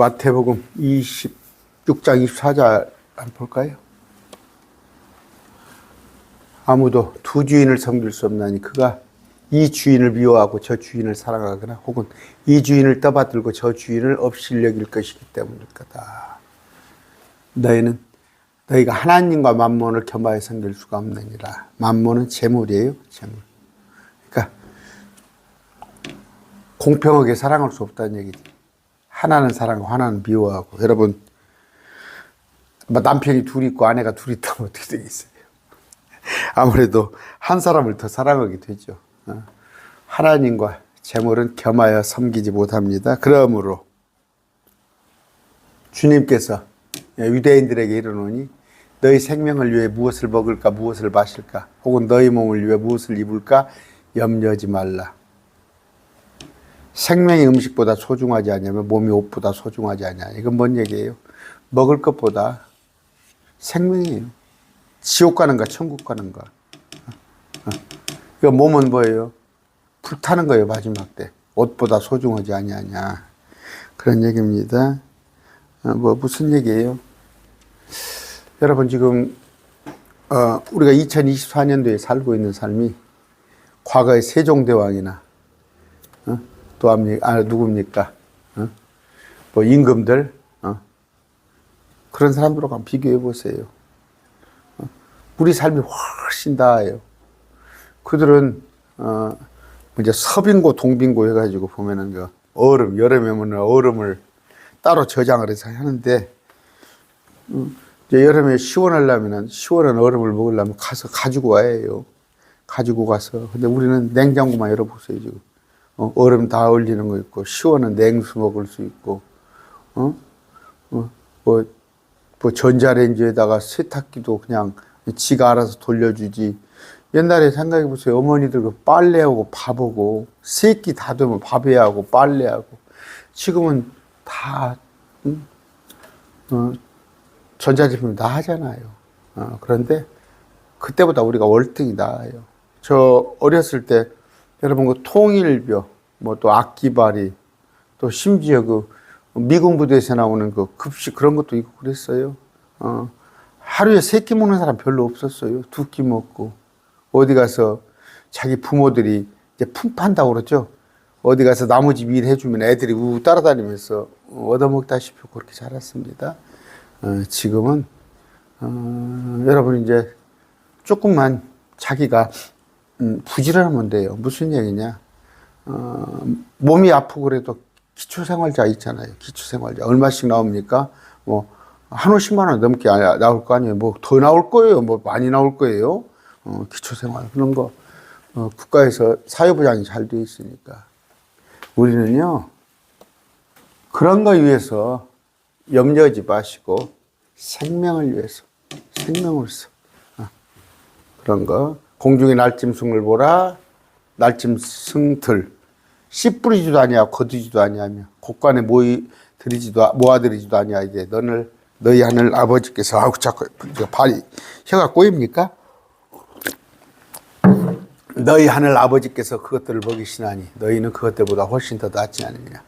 마태복음 26장 24절 한번 볼까요? 아무도 두 주인을 섬길 수 없나니 그가 이 주인을 미워하고 저 주인을 사랑하거나 혹은 이 주인을 떠받들고 저 주인을 없이 여길 것이기 때문일 거다. 너희는 너희가 하나님과 만몬을 겸하여 섬길 수가 없느니라. 만몬은 재물이에요, 재물. 그러니까 공평하게 사랑할 수 없다는 얘기지. 하나는 사랑하고 하나는 미워하고. 여러분, 뭐 남편이 둘 있고 아내가 둘 있다면 어떻게 되겠어요? 아무래도 한 사람을 더 사랑하게 되죠. 어. 하나님과 재물은 겸하여 섬기지 못합니다. 그러므로 주님께서 유대인들에게 이르노니 너희 생명을 위해 무엇을 먹을까 무엇을 마실까 혹은 너희 몸을 위해 무엇을 입을까 염려하지 말라. 생명이 음식보다 소중하지 않냐면 몸이 옷보다 소중하지 않냐. 이건 뭔 얘기예요? 먹을 것보다 생명이에요. 지옥 가는가 천국 가는가. 그 몸은 뭐예요? 불타는 거예요 마지막 때. 옷보다 소중하지 아니하냐. 그런 얘기입니다. 어, 뭐 무슨 얘기예요? 여러분 지금 어, 우리가 2024년도에 살고 있는 삶이 과거의 세종대왕이나 어? 또 합니 아 누굽니까? 어? 뭐 임금들 어? 그런 사람들하고 한번 비교해 보세요. 어? 우리 삶이 훨씬 나아요. 그들은 어 이제 서빙고 동빙고 해가지고 보면은 그 얼음 여름에 오면 얼음을 따로 저장을 해서 하는데 음, 이제 여름에 시원하려면은 시원한 얼음을 먹으려면 가서 가지고 와야 해요. 가지고 가서 근데 우리는 냉장고만 열어보세요 지금 어, 얼음 다 얼리는 거 있고 시원한 냉수 먹을 수 있고 어? 어, 뭐, 뭐 전자레인지에다가 세탁기도 그냥 지가 알아서 돌려주지 옛날에 생각해 보세요. 어머니들 그 빨래하고 밥하고 세끼 다 되면 밥해야 하고 빨래하고 지금은 다 음, 어, 전자제품 다 하잖아요. 어, 그런데 그때보다 우리가 월등히 나아요. 저 어렸을 때 여러분 그 통일벼 뭐 또 악기발이 또 심지어 그 미군 부대에서 나오는 그 급식 그런 것도 있고 그랬어요. 어, 하루에 세 끼 먹는 사람 별로 없었어요. 두 끼 먹고 어디 가서 자기 부모들이 이제 품 판다고 그러죠. 어디 가서 나무집 일 해주면 애들이 우 따라다니면서 얻어먹다시피 그렇게 자랐습니다. 어, 지금은 어, 여러분 이제 조금만 자기가 음, 부지런하면 돼요. 무슨 얘기냐? 어, 몸이 아프고 그래도 기초생활자 있잖아요. 기초생활자 얼마씩 나옵니까? 뭐한 50만 원 넘게 아- 나올 거 아니에요. 뭐 더 나올 거예요. 뭐 많이 나올 거예요. 어, 기초생활 그런 거 어, 국가에서 사회보장이 잘 돼 있으니까 우리는요 그런 거 위해서 염려하지 마시고 생명을 위해서 생명으로서 어, 그런 거 공중의 날짐승을 보라 날짐승들 씨 뿌리지도 아니하고 거두지도 아니하며 곳간에 모이 들이지도 모아들이지도 아니하되 너를 너희 하늘 아버지께서 아우 자꾸 발이 혀가 꼬입니까? 너희 하늘 아버지께서 그것들을 먹이시나니 너희는 그것들보다 훨씬 더 낫지 않느냐.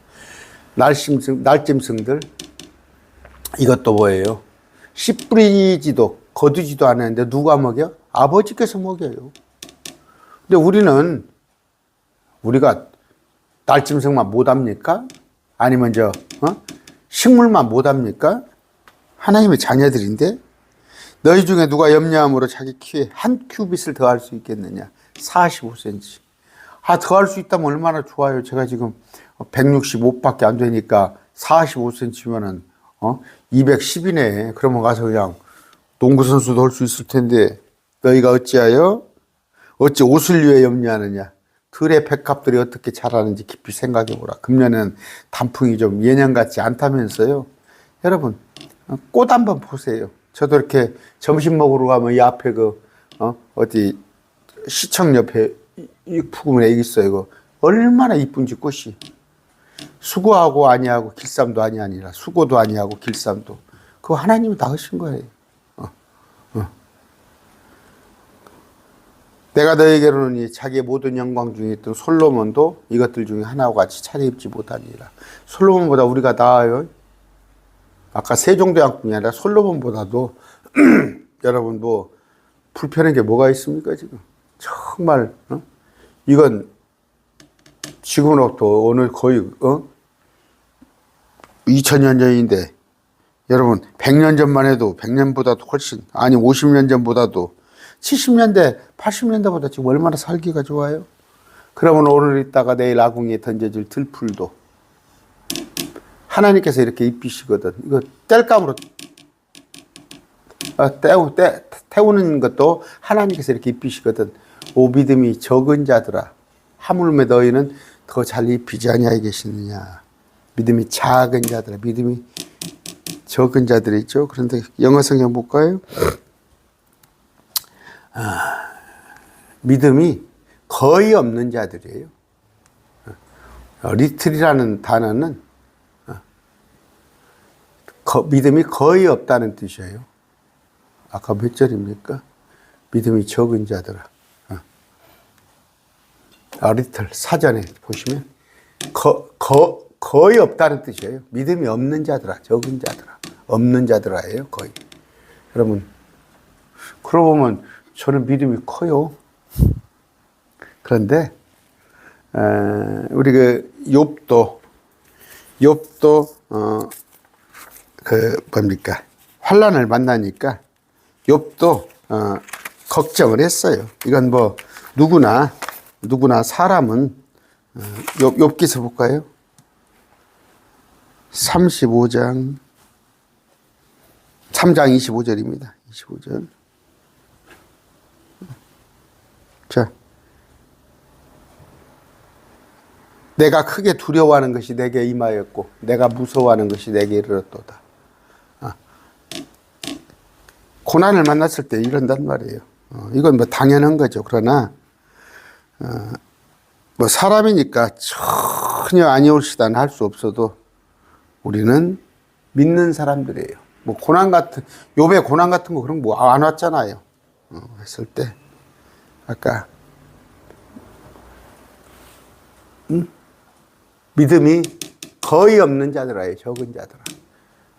날짐승, 날짐승들 이것도 뭐예요? 씨 뿌리지도 거두지도 않았는데 누가 먹여? 아버지께서 먹여요. 근데 우리는 우리가 날짐승만 못 합니까? 아니면 저 어? 식물만 못 합니까? 하나님의 자녀들인데 너희 중에 누가 염려함으로 자기 키에 한 큐빗을 더할 수 있겠느냐? 45cm. 아, 더할 수 있다면 얼마나 좋아요. 제가 지금 165밖에 안 되니까 45cm면은, 어? 210이네. 그러면 가서 그냥 농구 선수도 할 수 있을 텐데, 너희가 어찌하여? 어찌 옷을 위해 염려하느냐? 들의 백합들이 어떻게 자라는지 깊이 생각해 보라. 금년은 단풍이 좀 예년 같지 않다면서요. 여러분, 어, 꽃 한번 보세요. 저도 이렇게 점심 먹으러 가면 이 앞에 그, 어, 어디, 시청 옆에 이- 이 부근에 있어요. 이거 얼마나 이쁜지 꽃이. 수고하고 아니하고 길쌈도 아니 아니라 수고도 아니하고 길쌈도 그거 하나님이 다 하신 거예요. 어, 어. 내가 너에게로는 이 자기의 모든 영광 중에 있던 솔로몬도 이것들 중에 하나와 같이 차려입지 못하니라. 솔로몬보다 우리가 나아요. 아까 세종대왕뿐이 아니라 솔로몬보다도 여러분 뭐 불편한 게 뭐가 있습니까 지금? 정말 어? 이건 지금으로부터 오늘 거의 어? 2000년 전인데 여러분 100년 전만 해도 100년보다도 훨씬 아니 50년 전보다도 70년대 80년대보다 지금 얼마나 살기가 좋아요? 그러면 오늘 있다가 내일 아궁이에 던져질 들풀도 하나님께서 이렇게 입히시거든. 이거 뗄감으로 아, 떼우, 떼, 태우는 것도 하나님께서 이렇게 입히시거든. 오 믿음이 적은 자들아 하물며 너희는 더 잘 입히지 아니하여 계시느냐. 믿음이 작은 자들아 믿음이 적은 자들이 있죠. 그런데 영어 성경 볼까요? 아, 믿음이 거의 없는 자들이에요. 어, 리틀이라는 단어는 어, 거- 믿음이 거의 없다는 뜻이에요. 아까 몇 절입니까? 믿음이 적은 자들아. 어. 아, 리틀 사전에 보시면 거, 거, 거의 없다는 뜻이에요. 믿음이 없는 자들아, 적은 자들아, 없는 자들아예요, 거의. 여러분, 그러고 보면 저는 믿음이 커요. 그런데 어, 우리 그 욥도 욥도 어, 그 뭡니까 환란을 만나니까 욥도 어, 걱정을 했어요. 이건 뭐 누구나 누구나 사람은 어, 욥, 욥기서 볼까요? 35장 3장 25절입니다. 25절. 자. 내가 크게 두려워하는 것이 내게 임하였고 내가 무서워하는 것이 내게 이르렀도다. 아. 고난을 만났을 때 이런단 말이에요. 어, 이건 뭐 당연한 거죠. 그러나 어, 뭐 사람이니까 전혀 아니올시다는 할 수 없어도 우리는 믿는 사람들이에요. 뭐 고난 같은 요배 고난 같은 거 그런 거 안 왔잖아요. 어, 했을 때 아까 음? 믿음이 거의 없는 자들아요. 적은 자들아.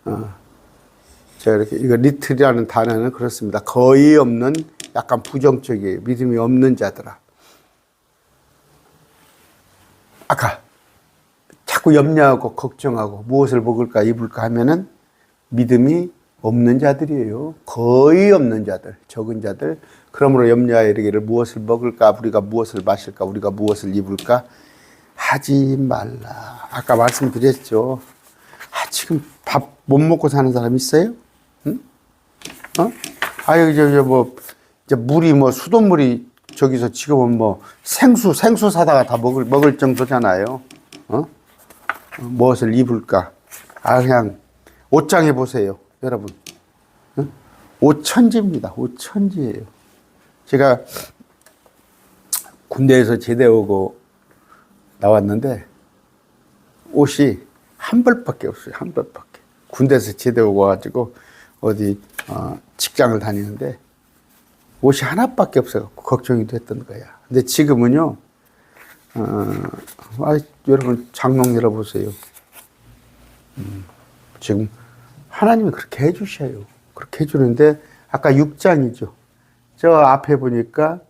어. 제가 이렇게 이거 리틀이라는 단어는 그렇습니다. 거의 없는 약간 부정적이에요. 믿음이 없는 자들아. 아까 자꾸 염려하고 걱정하고 무엇을 먹을까 입을까 하면은 믿음이 없는 자들이에요. 거의 없는 자들, 적은 자들. 그러므로 염려하여 이르기를 무엇을 먹을까, 우리가 무엇을 마실까, 우리가 무엇을 입을까 하지 말라. 아까 말씀드렸죠. 아, 지금 밥 못 먹고 사는 사람 있어요? 응? 어? 아유, 저, 저, 뭐, 이제 물이 뭐 수돗물이 저기서 지금은 뭐 생수, 생수 사다가 다 먹을, 먹을 정도잖아요. 어? 어, 무엇을 입을까? 아, 그냥 옷장에 보세요. 여러분. 어? 옷천지입니다. 옷천지예요. 제가 군대에서 제대 오고 나왔는데 옷이 한 벌밖에 없어요. 한 벌밖에. 군대에서 제대 오고 와가지고 어디 어, 직장을 다니는데 옷이 하나밖에 없어갖고 걱정이 됐던 거야. 근데 지금은요, 어, 아, 여러분 장롱 열어보세요. 음, 지금 하나님이 그렇게 해주셔요. 그렇게 해주는데 아까 6장이죠. 저 앞에 보니까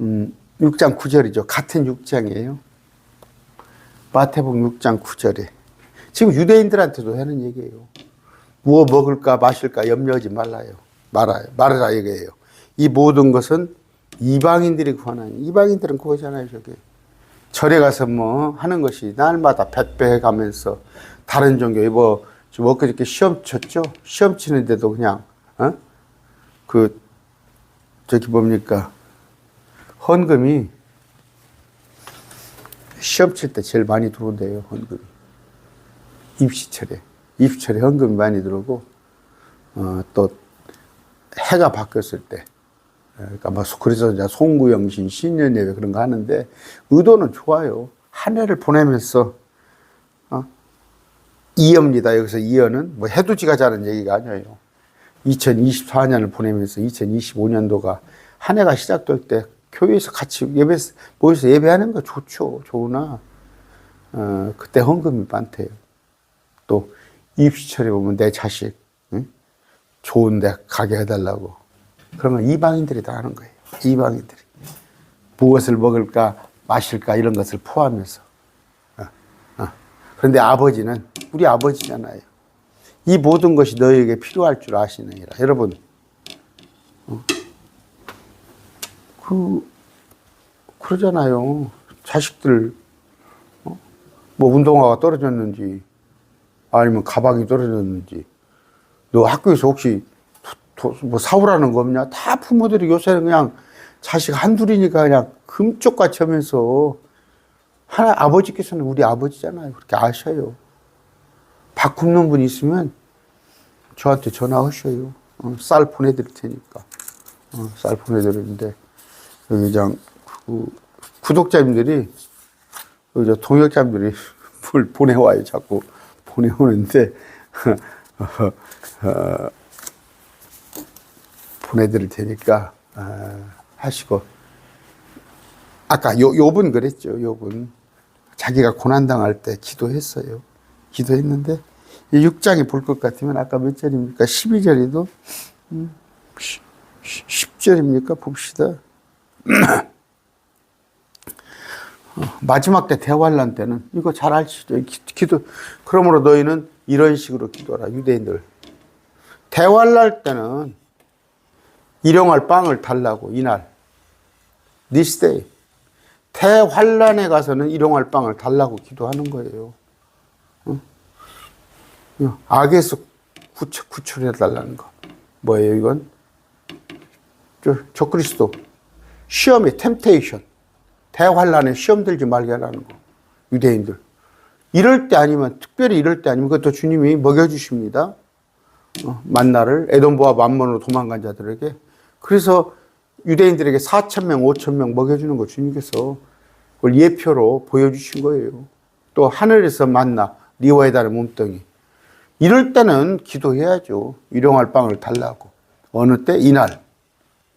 음, 6장 9절이죠. 같은 6장이에요. 마태복음 6장 9절에 지금 유대인들한테도 하는 얘기예요. 무엇 먹을까 마실까 염려하지 말라요. 말아요. 말하라 이거예요. 이 모든 것은 이방인들이 구하는 이방인들은 그거잖아요. 저게 절에 가서 뭐 하는 것이 날마다 배배해 가면서 다른 종교 뭐 지금 엊그저께 시험 쳤죠. 시험 치는데도 그냥 어? 그 저기 뭡니까 헌금이 시험 칠 때 제일 많이 들어온대요, 헌금이. 입시철에. 입시철에 헌금이 많이 들어오고, 어, 또, 해가 바뀌었을 때. 그러니까 뭐, 그래서 송구영신, 신년예배 그런 거 하는데, 의도는 좋아요. 한 해를 보내면서, 어? 이어입니다. 여기서 이어는 뭐 해돋이 가 자는 얘기가 아니에요. 2024년을 보내면서 2025년도가 한 해가 시작될 때 교회에서 같이 예배 모여서 예배하는 거 좋죠. 좋으나 어, 그때 헌금이 많대요. 또 입시철에 보면 내 자식 응? 좋은데 가게 해달라고 건 이방인들이 다 하는 거예요. 이방인들이 무엇을 먹을까 마실까 이런 것을 포함해서 어, 어. 그런데 아버지는 우리 아버지잖아요. 이 모든 것이 너에게 필요할 줄 아시느니라. 여러분 어? 그 그러잖아요. 자식들 어? 뭐 운동화가 떨어졌는지 아니면 가방이 떨어졌는지 너 학교에서 혹시 도- 도- 뭐 사오라는 거 없냐? 다 부모들이 요새는 그냥 자식 한둘이니까 그냥 금쪽같이 하면서 하나 아버지께서는 우리 아버지잖아요. 그렇게 아셔요. 밥 굶는 분 있으면 저한테 전화하셔요. 어, 쌀 보내드릴 테니까. 어, 쌀 보내드리는데 여기 그냥 그 구독자님들이 여기 저 동역자님들이 뭘 보내와요. 자꾸 보내오는데 어, 보내드릴 테니까 어, 하시고 아까 요 요분 그랬죠. 요분 자기가 고난 당할 때 기도했어요. 기도했는데 이 6장에 볼 것 같으면 아까 몇 절입니까? 12절에도 음, 10절입니까? 봅시다. 어, 마지막 때 대환란 때는 이거 잘 아시죠? 기- 기도 그러므로 너희는 이런 식으로 기도하라 유대인들 대환란 때는 일용할 빵을 달라고 이날 this day 대환란에 가서는 일용할 빵을 달라고 기도하는 거예요. 악에서 구출, 구출 해 달라는 거. 뭐예요 이건? 저, 저 그리스도. 시험의 템테이션 대환란에 시험 들지 말게 하라는 거. 유대인들. 이럴 때 아니면 특별히 이럴 때 아니면 그것도 주님이 먹여주십니다. 어, 만나를 에돔보와 만몬으로 도망간 자들에게. 그래서 유대인들에게 4천 명, 5천 명 먹여주는 거 주님께서 그걸 예표로 보여주신 거예요. 또 하늘에서 만나 리와에다는 몸뚱이 이럴 때는 기도해야죠. 일용할 빵을 달라고 어느 때 이날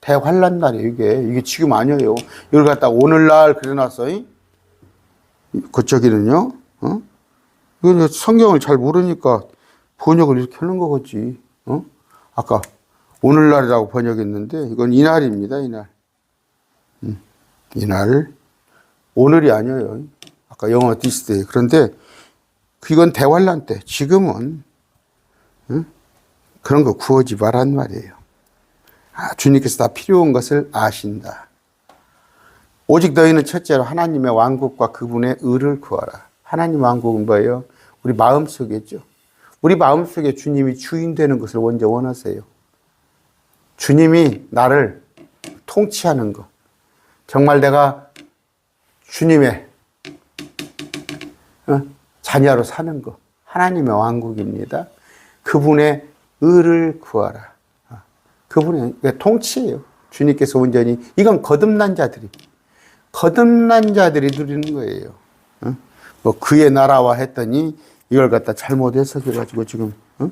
대환란 날이에요. 이게 이게 지금 아니에요. 이걸 갖다가 오늘날 그려놨어. 이? 그쪽에는요. 어? 이거 성경을 잘 모르니까 번역을 이렇게 하는 거겠지. 어? 아까 오늘날이라고 번역했는데 이건 이날입니다. 이날. 음, 이날. 오늘이 아니에요. 아까 영어 디스데이. 그런데 이건 대환란 때. 지금은 응? 그런 거 구하지 말란 말이에요. 아, 주님께서 다 필요한 것을 아신다. 오직 너희는 첫째로 하나님의 왕국과 그분의 의를 구하라. 하나님 왕국은 뭐예요? 우리 마음 속에죠. 우리 마음 속에 주님이 주인 되는 것을 먼저 원하세요. 주님이 나를 통치하는 것. 정말 내가 주님의 어, 자녀로 사는 것. 하나님의 왕국입니다. 그분의 의를 구하라. 어, 그분의 그러니까 통치예요. 주님께서 온전히 이건 거듭난 자들이 거듭난 자들이 누리는 거예요. 어? 뭐 그의 나라와 했더니 이걸 갖다 잘못 해석해 가지고 지금 어?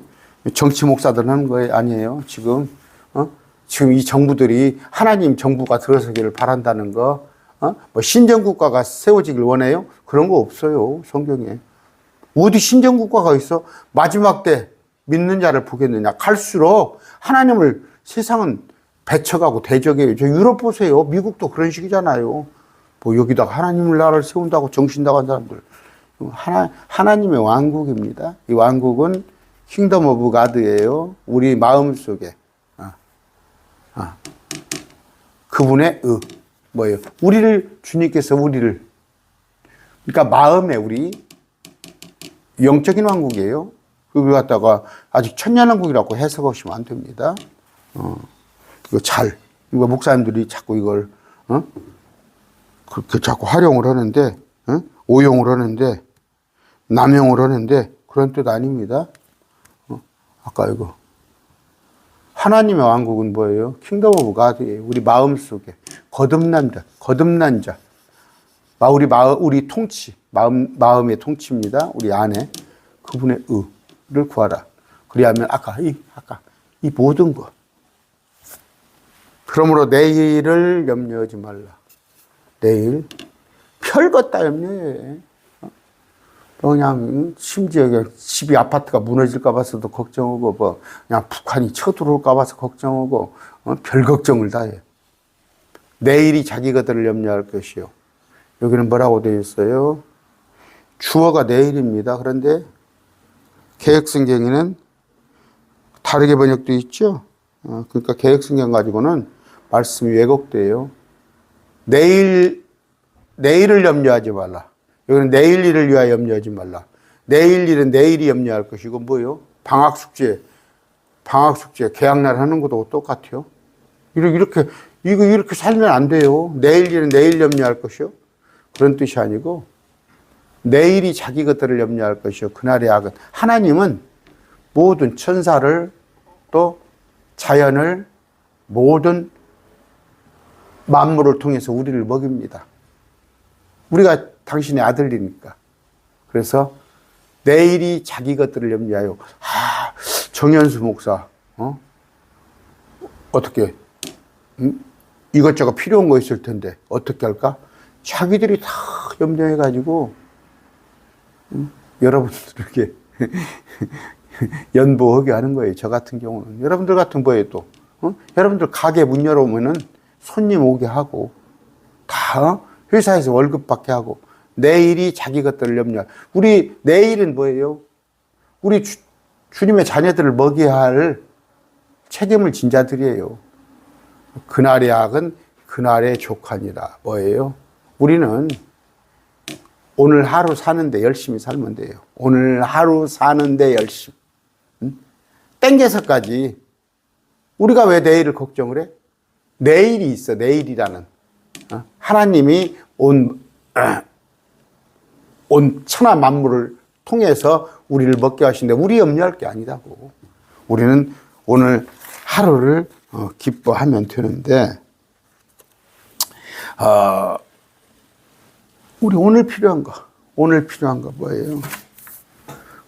정치 목사들 하는 거 아니에요. 지금 어? 지금 이 정부들이 하나님 정부가 들어서기를 바란다는 거, 어? 뭐 신정국가가 세워지길 원해요? 그런 거 없어요 성경에. 어디 신정국가가 있어? 마지막 때 믿는 자를 보겠느냐? 갈수록 하나님을 세상은 배척하고 대적해요. 저 유럽 보세요. 미국도 그런 식이잖아요. 뭐 여기다가 하나님을 나라를 세운다고 정신다고 한 사람들. 하나, 하나님의 왕국입니다. 이 왕국은 킹덤 오브 가드예요. 우리 마음 속에. 아, 아. 그분의 의. 뭐예요? 우리를, 주님께서 우리를. 그러니까 마음에 우리 영적인 왕국이에요. 그걸 갖다가 아직 천년왕국이라고 해석하시면 안 됩니다. 어, 이거 잘, 이거 목사님들이 자꾸 이걸, 어? 그렇게 자꾸 활용을 하는데, 어? 오용을 하는데, 남용을 하는데, 그런 뜻 아닙니다. 어? 아까 이거. 하나님의 왕국은 뭐예요? 킹덤 오브 가드예요. 우리 마음 속에. 거듭난 자, 거듭난 자. 마- 우리 마음, 우리 통치, 마음, 마음의 통치입니다. 우리 안에. 그분의 의 를 구하라. 그리하면 아까, 이, 아까, 이 모든 것. 그러므로 내일을 염려하지 말라. 내일 별것 다 염려해. 어? 그냥 심지어 집이 아파트가 무너질까 봐서도 걱정하고 뭐 그냥 북한이 쳐들어올까 봐서 걱정하고 어? 별 걱정을 다 해. 내일이 자기 것들을 염려할 것이요. 여기는 뭐라고 되어 있어요? 주어가 내일입니다. 그런데 개혁성경에는 다르게 번역돼 있죠. 어, 그러니까 개혁성경 가지고는 말씀이 왜곡돼요. 내일 내일을 염려하지 말라. 여기는 내일 일을 위하여 염려하지 말라. 내일 일은 내일이 염려할 것이고 뭐요? 방학 숙제, 방학 숙제, 개학날 하는 것도 똑같아요. 이렇게 이거 이렇게 살면 안 돼요. 내일 일은 내일 염려할 것이요. 그런 뜻이 아니고 내일이 자기 것들을 염려할 것이요. 그날의 악은 하나님은 모든 천사를 또 자연을 모든 만물을 통해서 우리를 먹입니다. 우리가 당신의 아들이니까. 그래서 내일이 자기 것들을 염려하여 아, 정현수 목사 어? 어떻게 음? 이것저것 필요한 거 있을 텐데 어떻게 할까? 자기들이 다 염려해 가지고 음? 여러분들에게 연보하게 하는 거예요. 저 같은 경우는 여러분들 같은 거에 또 어? 여러분들 가게 문 열어오면은 손님 오게 하고 다 어? 회사에서 월급 받게 하고 내일이 자기 것들을 염려. 우리 내일은 뭐예요? 우리 주, 주님의 자녀들을 먹여야 할 책임을 진 자들이에요. 그날의 악은 그날의 족하니라. 뭐예요? 우리는 오늘 하루 사는데 열심히 살면 돼요. 오늘 하루 사는데 열심히. 응? 땡겨서까지 우리가 왜 내일을 걱정을 해? 내일이 있어, 내일이라는. 어? 하나님이 온, 온 천하 만물을 통해서 우리를 먹게 하신데 우리 염려할 게 아니다고. 우리는 오늘 하루를 어, 기뻐하면 되는데, 어, 우리 오늘 필요한 거, 오늘 필요한 거 뭐예요?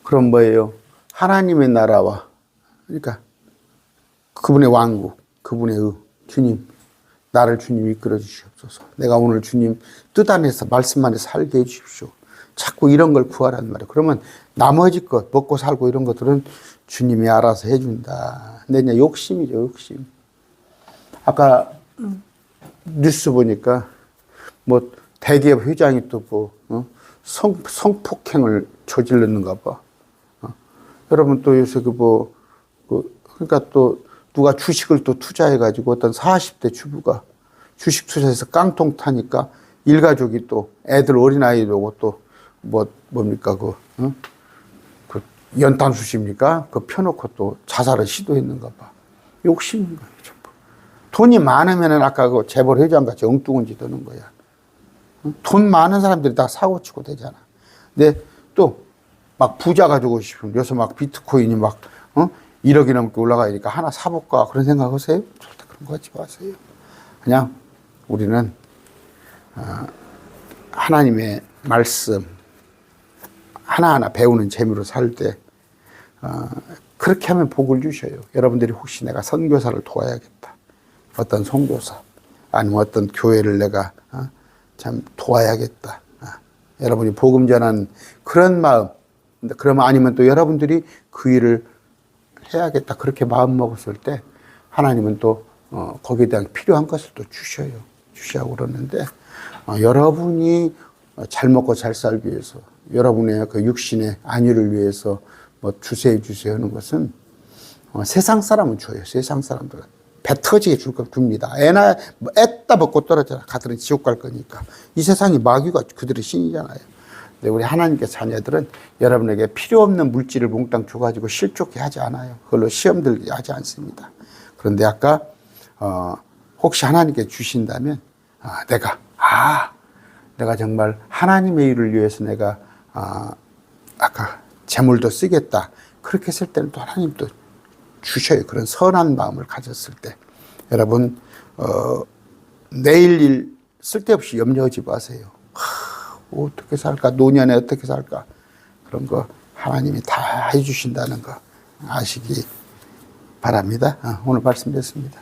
그럼 뭐예요? 하나님의 나라와, 그러니까 그분의 왕국, 그분의 의, 주님, 나를 주님 이끌어 주시옵소서. 내가 오늘 주님 뜻 안에서 말씀 안에 살게 해 주십시오. 자꾸 이런 걸 구하란 말이에요. 그러면 나머지 것, 먹고 살고 이런 것들은 주님이 알아서 해준다. 근데 이제 욕심이죠, 욕심. 아까 뉴스 보니까 뭐 대기업 회장이 또 뭐, 어? 성, 성폭행을 저질렀는가 봐. 어? 여러분 또 요새 그 뭐, 그, 그러니까 또 누가 주식을 또 투자해가지고 어떤 40대 주부가 주식 투자해서 깡통 타니까 일가족이 또 애들 어린아이들 오고 또 뭐, 뭡니까, 그, 어? 그 연탄수십니까? 그 펴놓고 또 자살을 시도했는가 봐. 욕심인 거예요, 전부. 돈이 많으면은 아까 그 재벌 회장 같이 엉뚱한 짓 하는 거야. 어? 돈 많은 사람들이 다 사고치고 되잖아. 근데 또 막 부자 가지고 싶으면 요새 막 비트코인이 막, 어? 1억이 넘게 올라가니까 하나 사볼까 그런 생각 하세요? 절대 그런 거 하지 마세요. 그냥 우리는 어, 하나님의 말씀 하나하나 배우는 재미로 살때 어, 그렇게 하면 복을 주셔요. 여러분들이 혹시 내가 선교사를 도와야겠다. 어떤 선교사 아니면 어떤 교회를 내가 어, 참 도와야겠다. 어, 여러분이 복음 전하는 그런 마음. 그러면 아니면 또 여러분들이 그 일을 해야겠다. 그렇게 마음 먹었을 때 하나님은 또 어, 거기에 대한 필요한 것을 또 주셔요. 주시하고 그러는데 어, 여러분이 잘 먹고 잘 살기 위해서 여러분의 그 육신의 안위를 위해서 뭐 주세요 주세요 하는 것은 어, 세상 사람은 줘요. 세상 사람들은 배 터지게 줄거 줍니다. 애나 뭐 애따 먹고 떨어져라. 가들은 지옥 갈 거니까 이 세상이 마귀가 그들의 신이잖아요. 근데 우리 하나님께 자녀들은 여러분에게 필요 없는 물질을 몽땅 줘가지고 실족해 하지 않아요. 그걸로 시험 들게 하지 않습니다. 그런데 아까 어, 혹시 하나님께 주신다면 아, 내가 아 내가 정말 하나님의 일을 위해서 내가 아, 아까 재물도 쓰겠다. 그렇게 했을 때는 또 하나님도 주셔요. 그런 선한 마음을 가졌을 때 여러분 어, 내일 일 쓸데없이 염려하지 마세요. 하, 어떻게 살까? 노년에 어떻게 살까? 그런 거 하나님이 다 해주신다는 거 아시기 바랍니다. 어, 오늘 말씀 됐습니다.